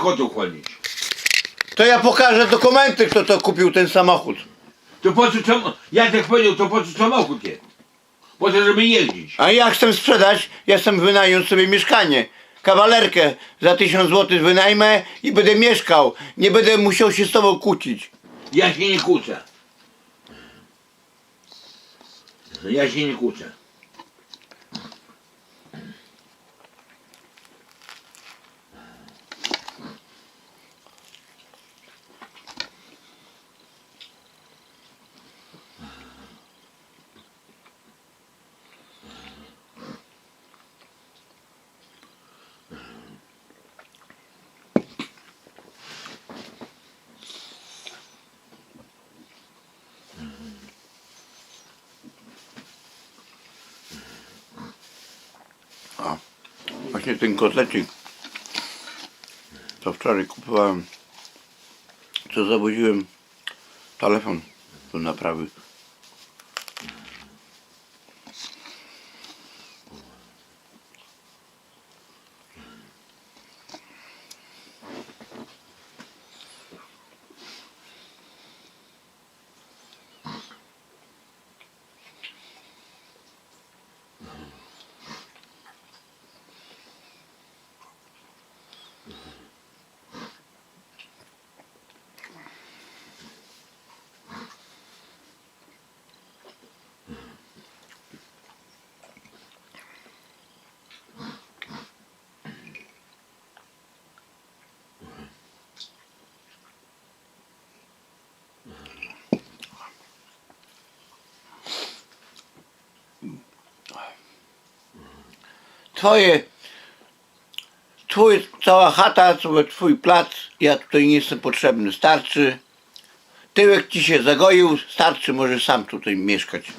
kotą chodzić. To ja pokażę dokumenty, kto to kupił ten samochód. To po co sam... Ja tak powiedział, to po co samochód jest? Po to, żeby jeździć. A ja chcę sprzedać, ja chcę wynająć sobie mieszkanie. Kawalerkę za 1000 zł wynajmę i będę mieszkał. Nie będę musiał się z tobą kłócić. Ja się nie kłócę. Ja się nie kłócę. Właśnie ten kotlecik, co wczoraj kupowałem, co zawoziłem telefon do naprawy. Twoje, twój, cała chata, twój plac, ja tutaj nie jestem potrzebny, starczy. Tyłek ci się zagoił, starczy, może sam tutaj mieszkać.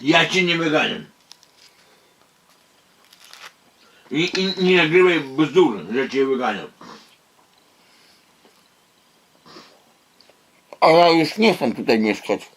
Ja cię nie wyganiam. I, i nie nagrywaj bzdur, że cię wyganiam. A ja już nie chcę tutaj mieszkać.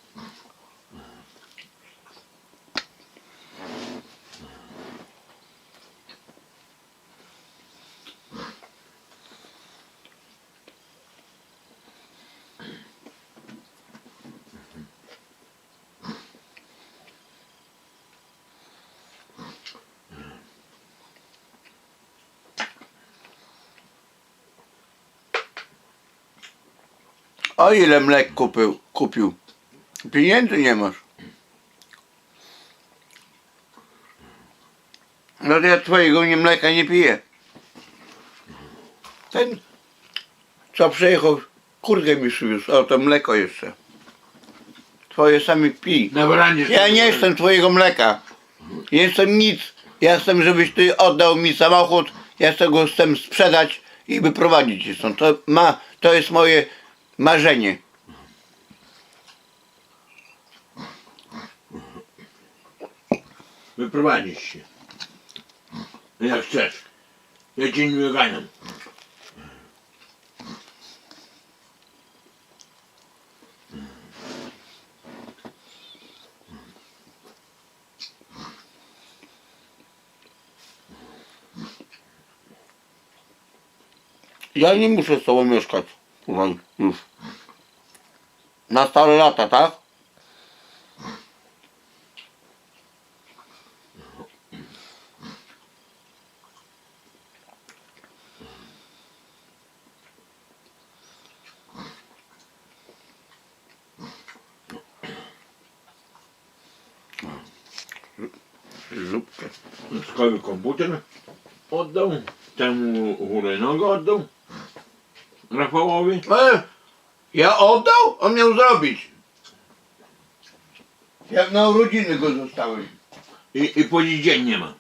O ile mlek kupił, kupił. Pieniędzy nie masz. No to ja twojego nie mleka nie piję. Ten, co przyjechał, kurkę mi przywiózł, o to mleko jeszcze. Twoje sami pij. Ja nie chcę twojego mleka. Nie jestem nic. Ja chcę, żebyś ty oddał mi samochód. Ja chcę go chcę sprzedać i wyprowadzić się stąd. To, ma, to jest moje marzenie. Wyprowadzisz się. Jak chcesz. Ja cię nie wyganiam. Ja nie muszę z tobą mieszkać. Słuchaj, już. Na stare lata, tak? Zupkę. Skowy komputer oddał. Temu hulajnogę oddał. Rafałowi. E, ja oddał? On miał zrobić. Jak na urodziny go zostały. I, i po dziś dzień nie ma.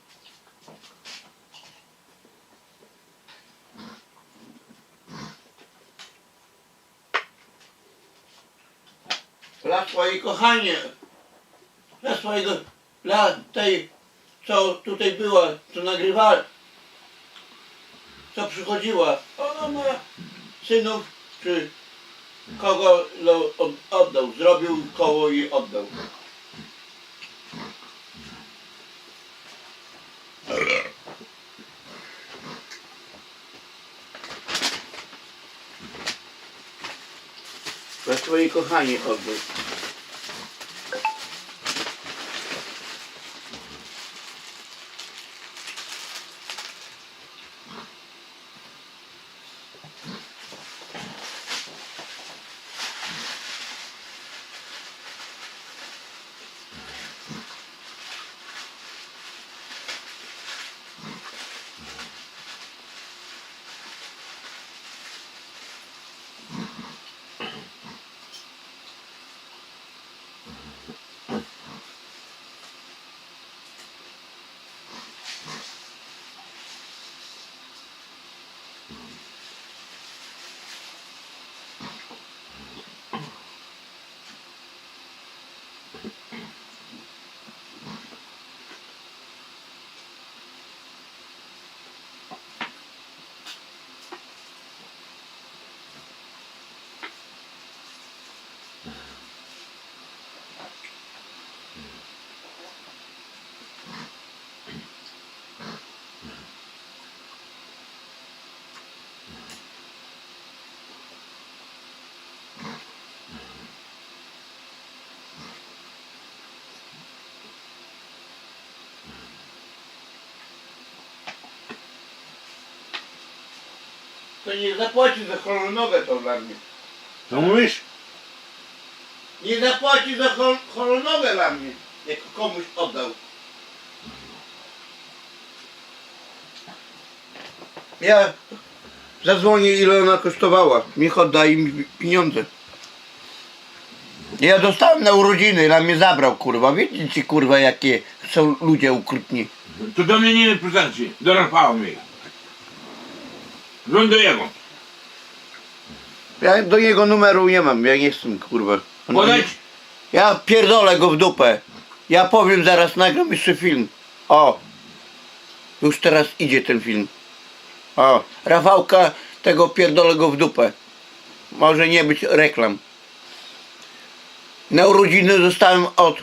Dla swojej kochanie. Dla swojego, dla tej, co tutaj była, co nagrywała, co przychodziła. Ona ma synów, czy kogo oddał, zrobił koło i oddał. Was twoi kochani oddał. To nie zapłaci za holonogę to dla mnie. Co mówisz? Nie zapłaci za hol holonogę dla mnie, jak komuś oddał. Ja zadzwonię ile ona kosztowała. Niech odda im pieniądze. Ja dostałem na urodziny, na mnie zabrał kurwa. Wiecie ci kurwa jakie są ludzie ukrutni. To do mnie nie pretensji. Do Rafała mi. Dzwoń do jego. Ja do niego numeru nie mam, ja nie jestem kurwa. On- Podać? Ja pierdolę go w dupę. Ja powiem zaraz, nagram jeszcze film. O! Już teraz idzie ten film. O! Rafałka, tego pierdolę go w dupę. Może nie być reklam. Na urodziny dostałem od...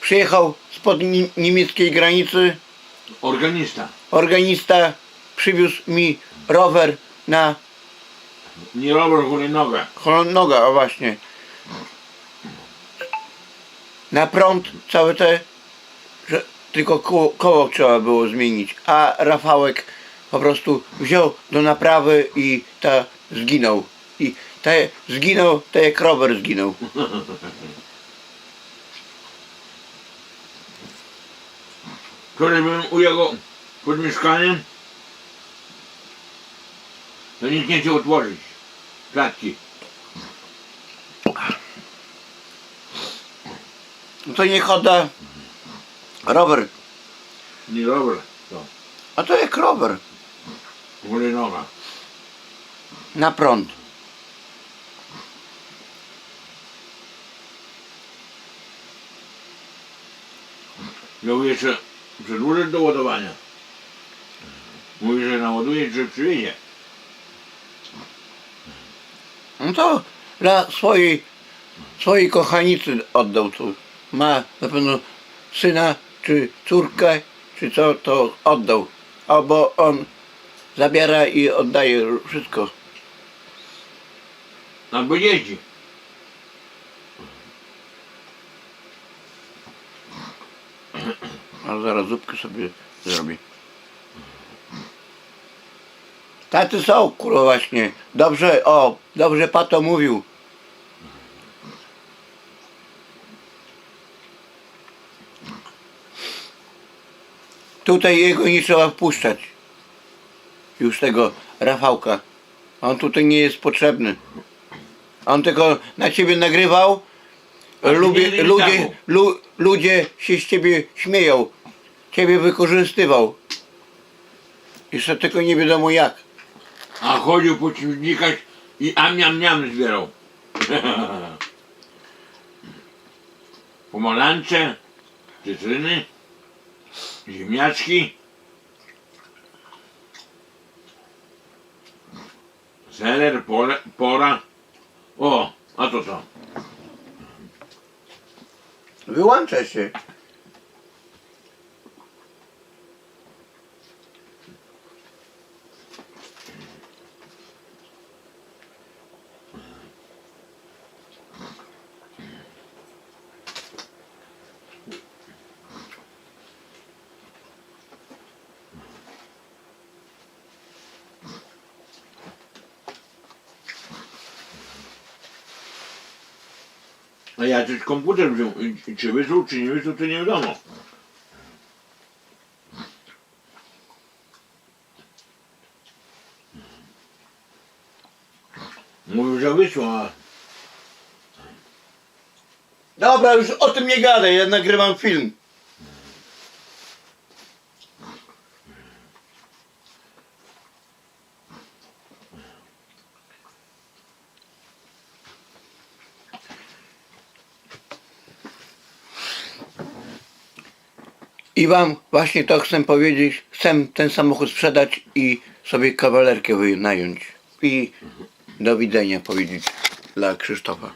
Przyjechał spod ni- niemieckiej granicy. Organista. Organista przywiózł mi rower na Nie rower, hulajnoga. Noga, o właśnie. Na prąd całe te, że tylko koło, koło trzeba było zmienić, a Rafałek po prostu wziął do naprawy i ta zginął. I ta zginął, tak jak rower zginął. Wczoraj byłem u jego pod mieszkaniem. To nikt nie chciał otworzyć. Klatki. No to niech odda rower. Nie rower. To. A to jak rower. Hulajnoga. Na prąd. Miał jeszcze przedłużyć do ładowania. Mówi, że naładuje, że przywiezie. No to dla swojej, swojej kochanicy oddał tu. Ma na pewno syna, czy córkę, czy co, to oddał. Albo on zabiera i oddaje wszystko. Albo jeździ. A zaraz zupkę sobie zrobi. Taty są, kurwa właśnie. Dobrze, o, dobrze Pato mówił. Tutaj jego nie trzeba wpuszczać. Już tego Rafałka. On tutaj nie jest potrzebny. On tylko na ciebie nagrywał. Lubię, ludzie, lu, ludzie się z ciebie śmieją. Ciebie wykorzystywał. Jeszcze tylko nie wiadomo jak. A chodził po śmietnikach i amiam miam zbierał. Pomarańcze, cytryny, ziemniaczki, seler, pora. O, a to co? Wyłącza się. A ja też komputer wziął, i- czy wysłał, czy nie wysłał, to nie wiadomo. Mówił, że wysłał, a Dobra, już o tym nie gadaj, ja nagrywam film. I wam właśnie to chcę powiedzieć. Chcę ten samochód sprzedać i sobie kawalerkę wynająć. I do widzenia powiedzieć dla Krzysztofa.